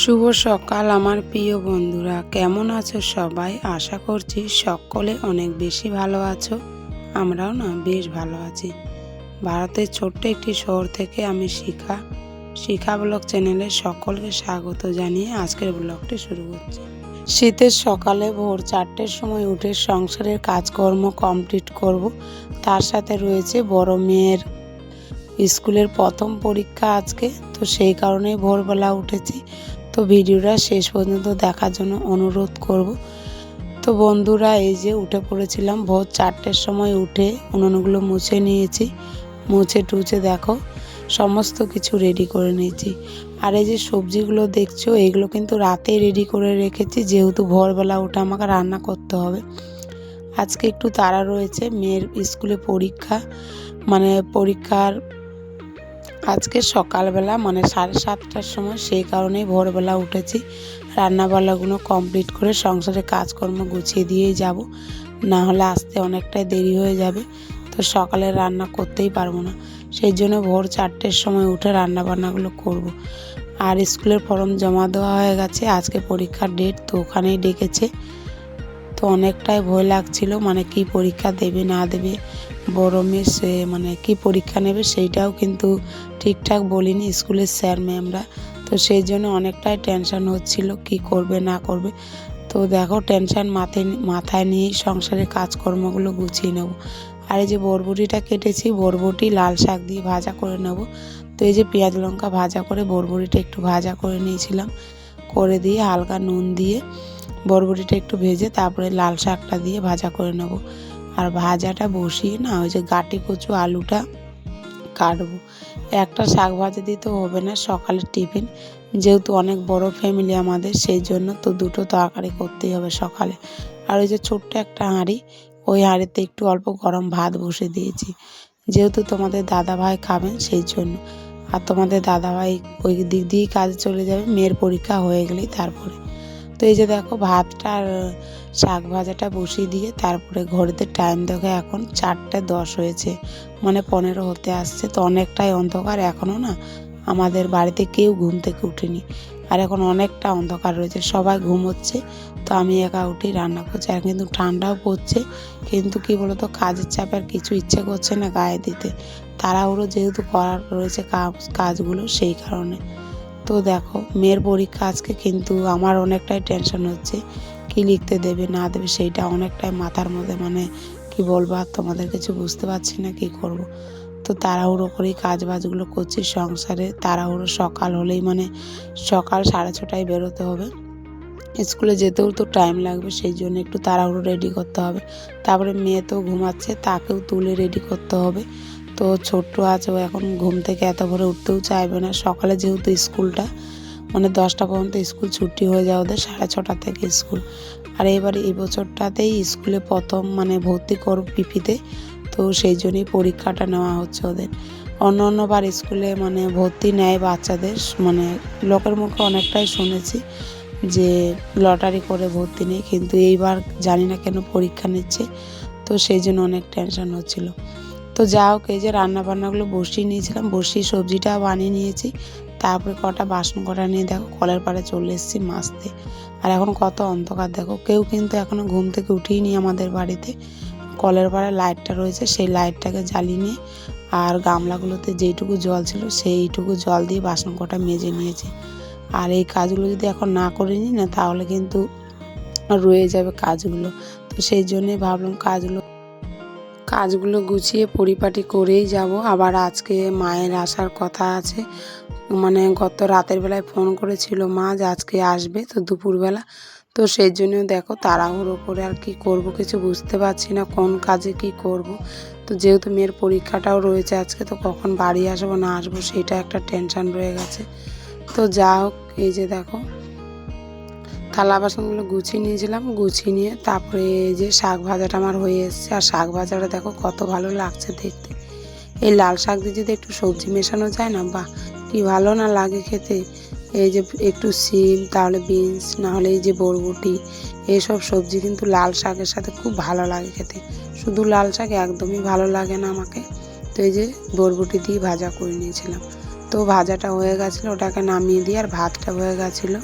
শুভ সকাল আমার প্রিয় বন্ধুরা। কেমন আছো সবাই? আশা করছি সকলে অনেক বেশি ভালো আছো। আমরাও না বেশ ভালো আছি। ভারতের ছোট্ট একটি শহর থেকে আমি শিখা। শিখা ব্লগ চ্যানেলে সকলকে স্বাগত জানিয়ে আজকের ব্লগটি শুরু করছি। শীতের সকালে ভোর চারটের সময় উঠে সংসারের কাজকর্ম কমপ্লিট করব। তার সাথে রয়েছে বড় মেয়ের স্কুলের প্রথম পরীক্ষা আজকে। তো সেই কারণেই ভোরবেলা উঠেছি। তো ভিডিওটা শেষ পর্যন্ত দেখার জন্য অনুরোধ করব। তো বন্ধুরা, এই যে উঠে পড়েছিলাম, ভোর চারটের সময় উঠে উনুনগুলো মুছে নিয়েছি। মুছে টুছে দেখো, সমস্ত কিছু রেডি করে নিয়েছি। আর এই যে সবজিগুলো দেখছ এইগুলো কিন্তু রাতে রেডি করে রেখেছি, যেহেতু ভোরবেলা উঠে আমাকে রান্না করতে হবে। আজকে একটু তাড়া রয়েছে, মেয়ের স্কুলে পরীক্ষা মানে পরীক্ষার আজকে সকালবেলা মানে সাড়ে সাতটার সময় সেই কারণেই ভোরবেলা উঠেছি। রান্নাবান্নাগুলো কমপ্লিট করে সংসারে কাজকর্ম গুছিয়ে দিয়েই যাব। না হলে আসতে অনেকটাই দেরি হয়ে যাবে। তো সকালে রান্না করতেই পারব না। সেই জন্য ভোর চারটের সময় উঠে রান্নাবান্নাগুলো করব। আর স্কুলের ফর্ম জমা দেওয়া হয়ে গেছে। আজকে পরীক্ষার ডেট তো ওখানেই ডেকেছে। তো অনেকটাই ভয় লাগছিল মানে কি পরীক্ষা দেবে, না দেবে। বড় মেয়ে সে মানে কি পরীক্ষা নেবে সেইটাও কিন্তু ঠিকঠাক বলিনি স্কুলের স্যার, ম্যামরা। তো সেই জন্য অনেকটাই টেনশন হচ্ছিল কি করবে, না করবে। তো দেখো টেনশন মাথায় মাথায় নিয়েই সংসারের কাজকর্মগুলো গুছিয়ে নেব। আর এই যে বরবটিটা কেটেছি, বরবটি লাল শাক দিয়ে ভাজা করে নেব। তো এই যে পেঁয়াজ লঙ্কা ভাজা করে বরবটিটা একটু ভাজা করে নিয়েছিলাম। করে দিয়ে হালকা নুন দিয়ে বরবটিটা একটু ভেজে তারপরে লাল শাকটা দিয়ে ভাজা করে নেব। আর ভাজাটা বসিয়ে না, ওই যে গাটি কচু আলুটা কাটবো। একটা শাক ভাজা দিতে হবে না, সকালের টিফিন। যেহেতু অনেক বড় ফ্যামিলি আমাদের, সেই জন্য তো দুটো তরকারি করতেই হবে সকালে। আর ওই যে ছোট্ট একটা হাঁড়ি, ওই হাঁড়িতে একটু অল্প গরম ভাত বসে দিয়েছি। যেহেতু তোমাদের দাদা ভাই খাবেন, সেই জন্য। আর তোমাদের দাদা ভাই ওই দিক দিয়েই কাজে চলে যাবে, মেয়ের পরীক্ষা হয়ে গেলেই তারপরে। তো এই যে দেখো, ভাতটা আর শাক ভাজাটা বসিয়ে দিয়ে তারপরে ঘড়িতে টাইম দেখে এখন চারটে দশ হয়েছে। মানে পনেরো হতে আসছে, তো অনেকটাই অন্ধকার এখনও না? আমাদের বাড়িতে কেউ ঘুম থেকে উঠেনি। আর এখন অনেকটা অন্ধকার রয়েছে, সবাই ঘুমোচ্ছে, তো আমি একা উঠেই রান্না করছি। আর কিন্তু ঠান্ডাও পড়ছে, কিন্তু কি বলতো, কাজের চাপে আর কিছু ইচ্ছে করছে না গায়ে দিতে। তাড়াহুড়ো যেহেতু করার রয়েছে কাজগুলো সেই কারণে। তো দেখো, মেয়ের পরীক্ষা আজকে, কিন্তু আমার অনেকটাই টেনশন হচ্ছে। কি লিখতে দেবে, না দেবে, সেইটা অনেকটাই মাথার মধ্যে মানে কি বলব আর তোমাদের কিছু বুঝতে পারছি না কি করব। তো তাড়াহুড়ো করেই কাজ বাজগুলো করছি সংসারে, তাড়াহুড়ো সকাল হলেই মানে সকাল সাড়ে ছটায় বেরোতে হবে। স্কুলে যেতেও তো টাইম লাগবে, সেই জন্য একটু তাড়াহুড়ো রেডি করতে হবে। তারপরে মেয়ে তো ঘুমাচ্ছে, তাকেও তুলে রেডি করতে হবে। তো ছোট্ট আছে, ও এখন ঘুম থেকে এত ভোরে উঠতেও চাইবে না। সকালে যেহেতু স্কুলটা মানে দশটা পর্যন্ত স্কুল ছুটি হয়ে যায় ওদের, সাড়ে ছটা থেকে স্কুল। আর এবারে এই বছরটাতেই স্কুলে প্রথম মানে ভর্তি করব পিপিতে, তো সেই জন্যই পরীক্ষাটা নেওয়া হচ্ছে ওদের। অন্য অন্যবার স্কুলে মানে ভর্তি নেয় বাচ্চাদের মানে লোকের মুখে অনেকটাই শুনেছি যে লটারি করে ভর্তি নেই, কিন্তু এইবার জানি না কেন পরীক্ষা নিচ্ছে, তো সেই জন্য অনেক টেনশন হচ্ছিল। তো যা হোক, এই যে রান্না বান্নাগুলো বসিয়ে নিয়েছিলাম, বসিয়ে সবজিটা বানিয়ে নিয়েছি। তারপরে কটা বাসন কটা নিয়ে দেখো, কলের পাড়ে চলে এসেছি মাছতে আর এখন কত অন্ধকার দেখো, কেউ কিন্তু এখনও ঘুম থেকে উঠিয়ে নি আমাদের বাড়িতে। কলের পাড়ে লাইটটা রয়েছে, সেই লাইটটাকে জ্বালিয়ে নিয়ে আর গামলাগুলোতে যেইটুকু জল ছিল সেইটুকু জল দিয়ে বাসন কটা মেজে নিয়েছি। আর এই কাজগুলো যদি এখন না করে নিই না, তাহলে কিন্তু রয়ে যাবে কাজগুলো। তো সেই জন্যে ভাবলাম কাজগুলো কাজগুলো গুছিয়ে পরিপাটি করেই যাব। আবার আজকে মায়ের আসার কথা আছে মানে গত রাতের বেলায় ফোন করেছিল, মা যে আজকে আসবে তো দুপুরবেলা? তো সেই জন্য দেখো তাড়াহুড়ো করে আর কি করব কিছু বুঝতে পারছি না, কোন কাজে কি করব? তো যেহেতু মেয়ের পরীক্ষাটাও রয়েছে আজকে, তো কখন বাড়ি আসব না আসব সেটা একটা টেনশান রয়ে গেছে। তো যা হোক, এই যে দেখো, থালা বাসনগুলো গুছিয়ে নিয়েছিলাম, গুছিয়ে নিয়ে তারপরে এই যে শাক ভাজাটা আমার হয়ে এসছে। আর শাক ভাজাটা দেখো কত ভালো লাগছে দেখতে। এই লাল শাক দিয়ে যদি একটু সবজি মেশানো যায় না বা কি ভালো না লাগে খেতে। এই যে একটু সিম, তাহলে বিনস, না হলে এই যে বরবটি এইসব সবজি কিন্তু লাল শাকের সাথে খুব ভালো লাগে খেতে। শুধু লাল শাক একদমই ভালো লাগে না আমাকে। তো এই যে বরবটি দিয়ে ভাজা করে নিয়েছিলাম। তো ভাজাটা হয়ে গেছিল, ওটাকে নামিয়ে দিয়ে আর ভাতটা হয়ে গেছিল।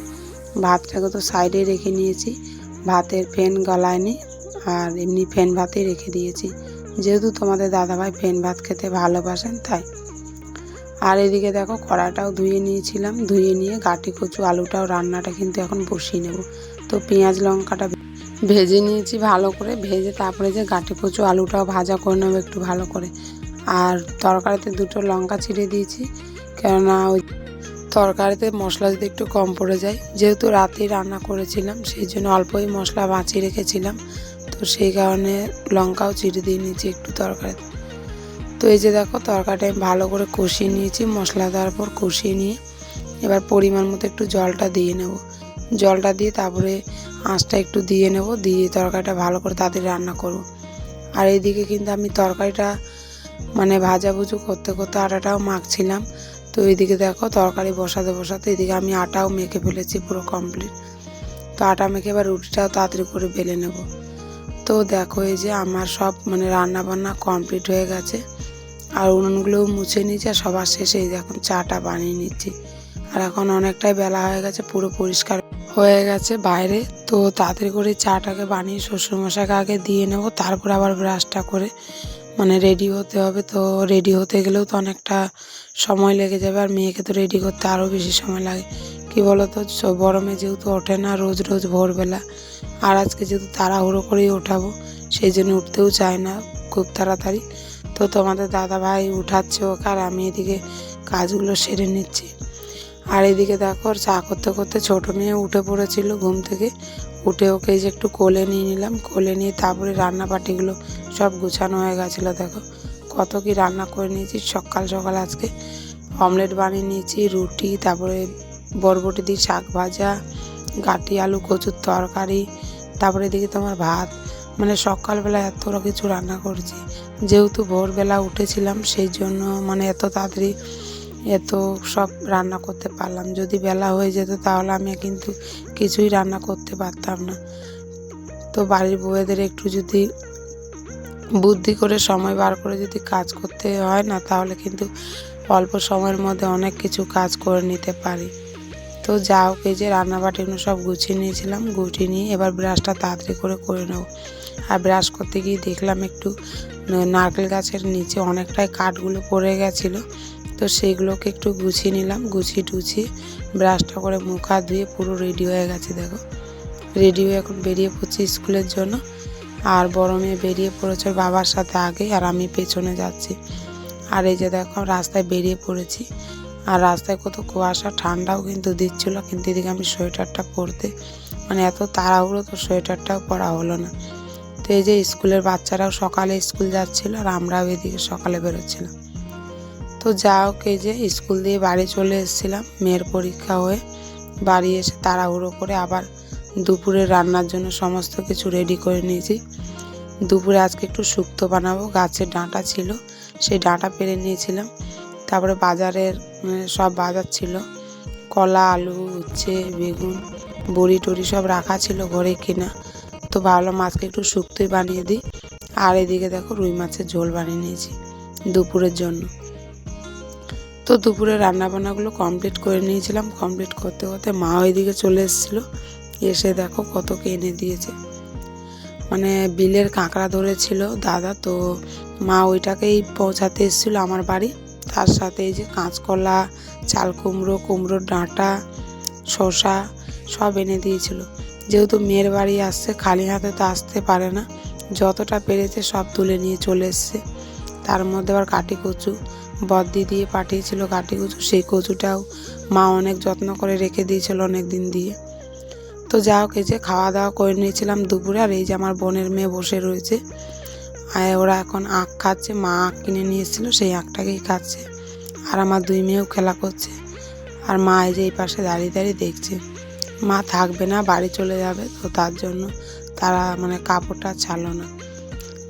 ভাতটাকে তো সাইডে রেখে নিয়েছি। ভাতের ফ্যান গলায়নি আর এমনি ফ্যান ভাতেই রেখে দিয়েছি। যেহেতু তোমাদের দাদাভাই ফ্যান ভাত খেতে ভালোবাসেন, তাই আর এদিকে দেখো কড়াটাও ধুয়ে নিয়েছিলাম, ধুয়ে নিয়ে গাটি কচু আলুটাও রান্নাটা কিন্তু এখন বসিয়ে নেব। তো পেঁয়াজ লঙ্কাটা ভেজে নিয়েছি ভালো করে, ভেজে তারপরে যে গাটি কচু আলুটাও ভাজা করে নেব একটু ভালো করে। আর তরকারিতে দুটো লঙ্কা ছিঁড়ে দিয়েছি, কেননা ওই তরকারিতে মশলা যদি একটু কম পড়ে যায়, যেহেতু রাতেই রান্না করেছিলাম, সেই জন্য অল্পই মশলা বাঁচিয়ে রেখেছিলাম। তো সেই কারণে লঙ্কাও চিড়ে দিয়ে নিয়েছি একটু তরকারিতে। তো এই যে দেখো, তরকারিটা আমি ভালো করে কষিয়ে নিয়েছি, মশলা দেওয়ার পর কষিয়ে নিয়ে এবার পরিমাণ মতো একটু জলটা দিয়ে নেব। জলটা দিয়ে তারপরে আঁচটা একটু দিয়ে নেব, দিয়ে তরকারিটা ভালো করে তাদের রান্না করব। আর এইদিকে কিন্তু আমি তরকারিটা মানে ভাজাভুজু করতে করতে আটাটাও মাখছিলাম। তো এইদিকে দেখো, তরকারি বসাতে বসাতে এদিকে আমি আটাও মেখে ফেলেছি পুরো কমপ্লিট তো আটা মেখে এবার রুটিটাও তাড়াতাড়ি করে বেলে নেব। তো দেখো এই যে আমার সব মানে রান্না বান্না কমপ্লিট হয়ে গেছে। আর উনুনগুলোও মুছে নিয়েছি আর সবার শেষে এখন চাটা বানিয়ে নিচ্ছি। আর এখন অনেকটাই বেলা হয়ে গেছে, পুরো পরিষ্কার হয়ে গেছে বাইরে। তো তাড়াতাড়ি করে চাটাকে বানিয়ে শ্বশুরমশাইকে আগে দিয়ে নেব, তারপর আবার ব্রাশটা করে মানে রেডি হতে হবে। তো রেডি হতে গেলেও তো অনেকটা সময় লেগে যাবে আর মেয়েকে তো রেডি করতে আরও বেশি সময় লাগে। কি বলতো বড় মেয়ে যেহেতু ওঠে না রোজ রোজ ভোরবেলা, আর আজকে যেহেতু তাড়াহুড়ো করেই ওঠাবো, সেই জন্য উঠতেও চায় না খুব তাড়াতাড়ি। তো তোমাদের দাদা ভাই উঠাচ্ছে ওকে আর আমি এদিকে কাজগুলো সেরে নিচ্ছি। আর এদিকে দেখো চা করতে করতে ছোটো মেয়ে উঠে পড়েছিল ঘুম থেকে। উঠে ওকে যে একটু কোলে নিয়ে নিলাম, কোলে নিয়ে তারপরে রান্না বাটিগুলো সব গুছানো হয়ে গেছিল, দেখো। কত কি রান্না করে নিয়েছি, সকাল সকাল আজকে অমলেট বানিয়ে নিয়েছি, রুটি, তারপরে বরবটি দিয়ে শাক ভাজা, গাটি, আলু, কচুর তরকারি, তারপরে এদিকে তোমার ভাত। মানে সকালবেলা এত কিছু রান্না করছি। যেহেতু ভোরবেলা উঠেছিলাম, সেই জন্য মানে এত তাড়াতাড়ি এত সব রান্না করতে পারলাম। যদি বেলা হয়ে যেত তাহলে আমি কিন্তু কিছুই রান্না করতে পারতাম না। তো বাড়ির বউয়েদের একটু যদি বুদ্ধি করে সময় বার করে যদি কাজ করতে হয় না, তাহলে কিন্তু অল্প সময়ের মধ্যে অনেক কিছু কাজ করে নিতে পারি। তো যা হোক, এই যে রান্নাবাটিগুলো সব গুছিয়ে নিয়েছিলাম গুছিয়ে নিয়ে এবার ব্রাশটা তাড়াতাড়ি করে করে নেব। আর ব্রাশ করতে গিয়ে দেখলাম একটু নারকেল গাছের নিচে অনেকটাই কাঠগুলো পড়ে গেছিল। তো সেইগুলোকে একটু গুছিয়ে নিলাম, গুছিয়ে টুছিয়ে ব্রাশটা করে মুখ হাত ধুয়ে পুরো রেডি হয়ে গেছে, দেখো। রেডি হয়ে এখন বেরিয়ে পড়ছি স্কুলের জন্য। আর বড় মেয়ে বেরিয়ে পড়েছে বাবার সাথে আগে, আর আমি পেছনে যাচ্ছি। আর এই যে দেখো, রাস্তায় বেরিয়ে পড়েছি। আর রাস্তায় কত কুয়াশা, ঠান্ডাও কিন্তু দিচ্ছিল, কিন্তু এদিকে আমি সোয়েটারটা পরতে মানে এত তাড়াহুড়ো তো সোয়েটারটাও পরা হলো না। তো এই যে স্কুলের বাচ্চারাও সকালে স্কুল যাচ্ছিল আর আমরাও এদিকে সকালে বেরোচ্ছিলাম। তো যা হোক এই যে স্কুল দিয়ে বাড়ি চলে এসেছিলাম, মেয়ের পরীক্ষা হয়ে বাড়ি এসে তাড়াহুড়ো করে আবার দুপুরে রান্নার জন্য সমস্ত কিছু রেডি করে নিয়েছি। দুপুরে আজকে একটু শুক্তো বানাবো গাছের ডাঁটা ছিল, সেই ডাঁটা পেরে নিয়েছিলাম। তারপরে বাজারের মানে সব বাজার ছিল, কলা, আলু, উচ্ছে, বেগুন, বড়ি টড়ি সব রাখা ছিল ঘরে কিনা। তো ভাবলাম আজকে একটু শুক্তোই বানিয়ে দিই। আর এদিকে দেখো রুই মাছের ঝোল বানিয়ে নিয়েছি দুপুরের জন্য। তো দুপুরে রান্নাবান্নাগুলো কমপ্লিট করে নিয়েছিলাম। কমপ্লিট করতে করতে মা ওইদিকে চলে এসেছিল। এসে দেখো কত কে এনে দিয়েছে। মানে বিলের কাঁকড়া ধরেছিল দাদা, তো মা ওইটাকেই পৌঁছাতে এসেছিল আমার বাড়ি। তার সাথে এই যে কাঁচকলা, চাল কুমড়ো, কুমড়োর ডাঁটা, শসা সব এনে দিয়েছিল। যেহেতু মেয়ের বাড়ি আসছে, খালি হাতে তো আসতে পারে না। যতটা পেরেছে সব তুলে নিয়ে চলে এসছে। তার মধ্যে আবার কাটি কচু বদ্দি দিয়ে পাঠিয়েছিল কাটি কচু সেই কচুটাও মা অনেক যত্ন করে রেখে দিয়েছিল অনেক দিন দিয়ে। তো যা হোক, এই যে খাওয়া দাওয়া করে নিয়েছিলাম দুপুরে, আর এই যে আমার বোনের মেয়ে বসে রয়েছে। আর ওরা এখন আখ খাচ্ছে, মা আখ কিনে নিয়ে এসেছিল, সেই আখটাকেই খাচ্ছে। আর আমার দুই মেয়েও খেলা করছে। আর মা এই যে এই পাশে দাঁড়িয়ে দাঁড়িয়ে দেখছে। মা থাকবে না, বাড়ি চলে যাবে, তো তার জন্য তারা মানে কাপড়টা ছাড়লো না।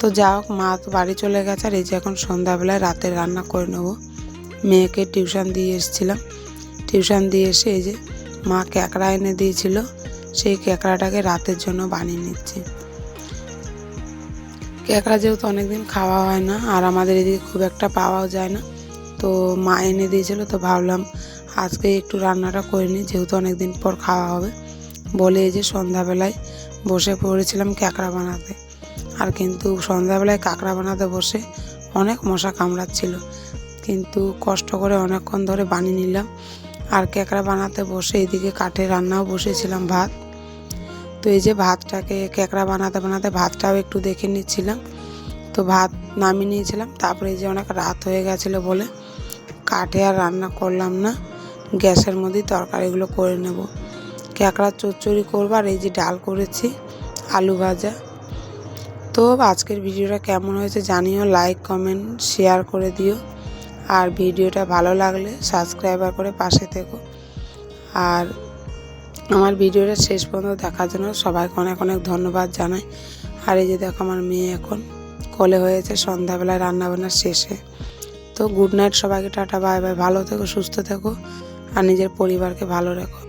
তো যা হোক, মা তো বাড়ি চলে গেছে আর এই যে এখন সন্ধ্যাবেলায় রাতের রান্না করে নেব। মেয়েকে টিউশন দিয়ে এসেছিলাম। টিউশন দিয়ে এসে এই যে মা ক্যাকড়া এনে দিয়েছিল, সেই ক্যাকড়াটাকে রাতের জন্য বানিয়ে নিচ্ছি। ক্যাকড়া যেহেতু অনেকদিন খাওয়া হয় না, আর আমাদের এদিকে খুব একটা পাওয়াও যায় না, তো মা এনে দিয়েছিল, তো ভাবলাম আজকে একটু রান্নাটা করে নিই যেহেতু অনেক দিন পর খাওয়া হবে। বলে এই যে সন্ধ্যাবেলায় বসে পড়েছিলাম ক্যাকড়া বানাতে। আর কিন্তু সন্ধ্যাবেলায় কাঁকড়া বানাতে বসে অনেক মশা কামড়াচ্ছিল। কিন্তু কষ্ট করে অনেকক্ষণ ধরে বানিয়ে নিলাম। আর ক্যাকড়া বানাতে বসে এদিকে কাঠে রান্নাও বসেছিলাম ভাত। তো এই যে ভাতটাকে ক্যাকড়া বানাতে বানাতে ভাতটাও একটু দেখে নিচ্ছিলাম। তো ভাত নামিয়ে নিয়েছিলাম। তারপরে এই যে অনেক রাত হয়ে গেছিল বলে কাঠে আর রান্না করলাম না। গ্যাসের মধ্যেই তরকারিগুলো করে নেব। ক্যাকড়া চচ্চড়ি করব আর এই যে ডাল করেছি, আলু ভাজা। তো আজকের ভিডিওটা কেমন হয়েছে জানিও, লাইক, কমেন্ট, শেয়ার করে দিও। আর ভিডিওটা ভালো লাগলে সাবস্ক্রাইবার করে পাশে থেকো। আর আমার ভিডিওটা শেষ পর্যন্ত দেখার জন্য সবাইকে অনেক অনেক ধন্যবাদ জানাই। আর এই যে দেখো আমার মেয়ে এখন কলে হয়েছে, সন্ধ্যাবেলায় রান্নাবান্না শেষে। তো গুড নাইট সবাইকে, টাটা, বাই বাই। ভালো থেকো, সুস্থ থেকো। আর নিজের পরিবারকে ভালো রেখো।